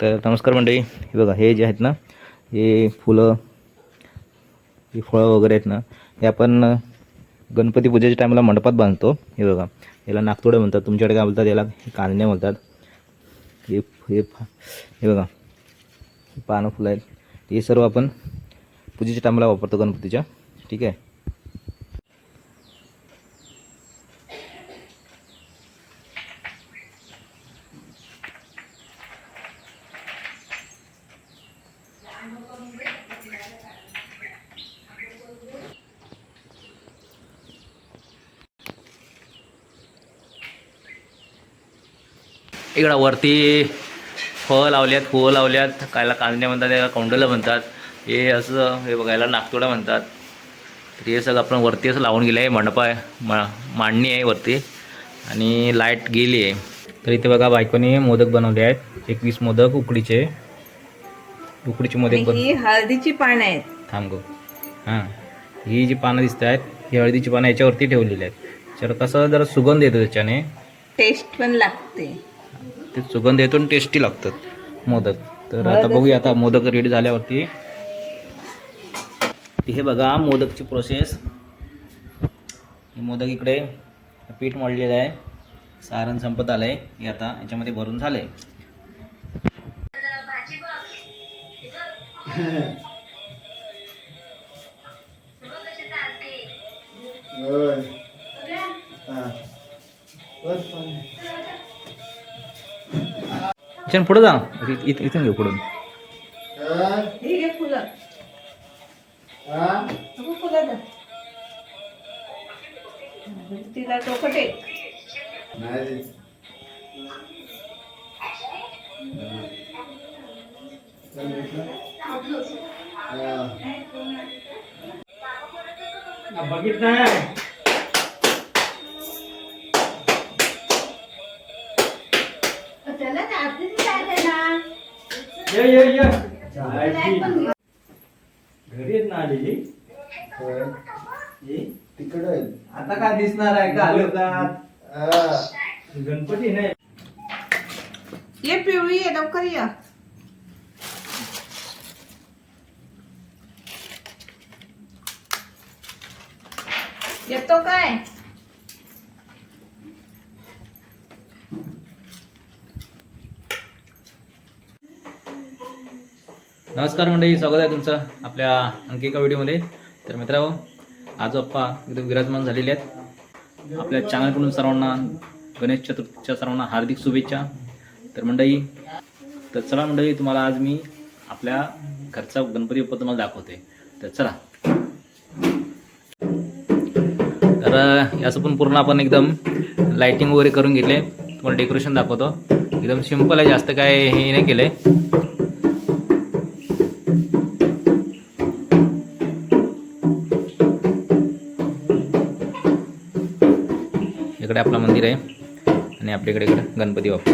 तर नमस्कार मंडळी. हे बघा हे जे आहेत ना हे फुलं ही फळं वगैरे आहेत ना हे आपण गणपती पूजेच्या टायमाला मंडपात बांधतो. हे बघा याला नागतोडे म्हणतात. तुमच्याकडे काय बोलतात याला? कांदणे म्हणतात. हे हे फा- हे बघा पानं फुलं आहेत. हे सर्व आपण पूजेच्या टायमाला वापरतो गणपतीच्या. ठीक आहे? इकडं वरती फळं लावल्यात फुलं लावल्यात कायला कांदे म्हणतात त्याला कौंडलं म्हणतात. हे असं हे बघायला नागतोडा म्हणतात. तर हे सगळं आपण वरती असं लावून गेलं आहे मंडप आहे मा मांडणी आहे वरती. आणि लाइट गेली आहे. तर इथे बघा बायकोने मोदक बनवले आहेत. एकवीस मोदक उकडीचे. उकडीचे मोदक बन हळदीची पानं आहेत. थांब गो. हां. ही जी पानं दिसत आहेत ही हळदीची पानं याच्यावरती ठेवलेली आहेत. तर कसं जरा सुगंध येतो त्याच्याने. टेस्ट पण लागते. ते सुगंध येतो आणि टेस्टी लागतात. मोदक. तर आता बघूया आता मोदक रेडी झाल्यावरती. हे बघा मोदकची प्रोसेस हे मोदक इकडे पीठ मळलेलं आहे. सारण संपत आलंय. हे आता याच्यामध्ये भरून झालंय. छान पुढे जा. इथ- इथून घेऊ पुढून. हे घे फुलं नको फुलं तिला घरी येत ना आलेली? तिकडे आता काय दिसणार आहे? का गणपती नाही. ये पिवळी ये लवकर ये. येतो काय? नमस्कार मंडळी स्वागत आहे तुमचं आपल्या आणखी एका व्हिडिओमध्ये. तर मित्रांनो आज अप्पा एकदम विराजमान झालेले आहेत. आपल्या चॅनलकडून सर्वांना गणेश चतुर्थीच्या सर्वांना हार्दिक शुभेच्छा. तर मंडळी तर चला मंडळी तुम्हाला आज मी आपल्या घरचा गणपती बाप्पा तुम्हाला दाखवते. तर चला. तर याचं पण पूर्ण आपण एकदम लाइटिंग वगैरे करून घेतले. तुम्हाला डेकोरेशन दाखवतो. एकदम सिंपल आहे जास्त काय हे नाही केलं आहे इकडे आपलं मंदिर आहे. आणि आपल्याकडे इकडे गणपती बाप्पा.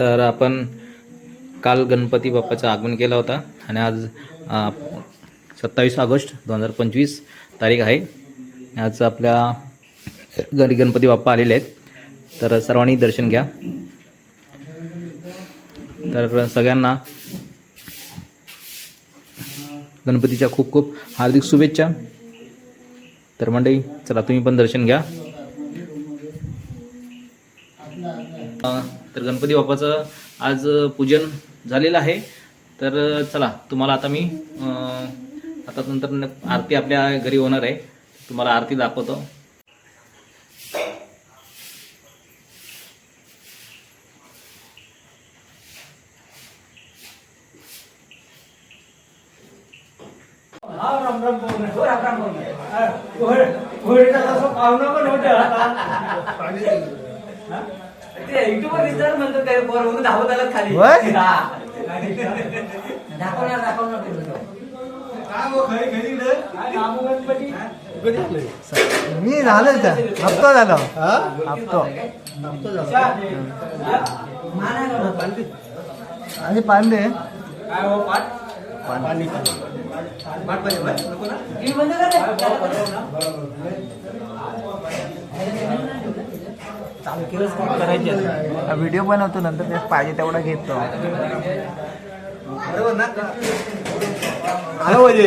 तर आपण काल गणपती बाप्पाचं आगमन केलं होता आणि आज सत्तावीस ऑगस्ट दोन हजार पंचवीस तारीख आहे. आज आपल्या घरी गणपती बाप्पा आलेले आहेत. तर सर्वांनी दर्शन घ्या. तर सगळ्यांना गणपतीच्या खूप खूप हार्दिक शुभेच्छा. तर मंडळी चला तुम्ही पण दर्शन घ्या. तर गणपती बाप्पाचं आज पूजन झालेलं आहे. तर चला तुम्हाला आता मी आता नंतर आरती आपल्या घरी होणार आहे. तुम्हाला आरती दाखवतो. युट्यूबवर रिझल्ट म्हणतो काय पोर म्हणून धावत आला खाली. होय? हा. दाखवणार दाखवणार ते video. मी झालं. त्या हप्ता. झालो. हप्तो आणि पांडे? व्हिडिओ बनवतो नंतर ते पाहिजे तेवढा घेतो. आलं पाहिजे.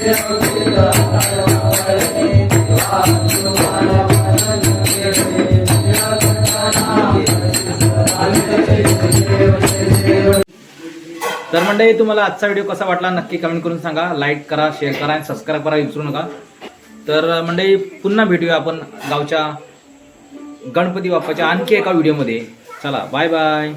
तर मंडळी तुम्हाला आजचा व्हिडिओ कसा वाटला नक्की कमेंट करून सांगा. लाईक करा शेअर करा आणि सबस्क्राईब करा विसरू नका. तर मंडळी पुन्हा भेटूया आपण गावच्या गणपती बाप्पाच्या आणखी एका व्हिडिओमध्ये चला बाय बाय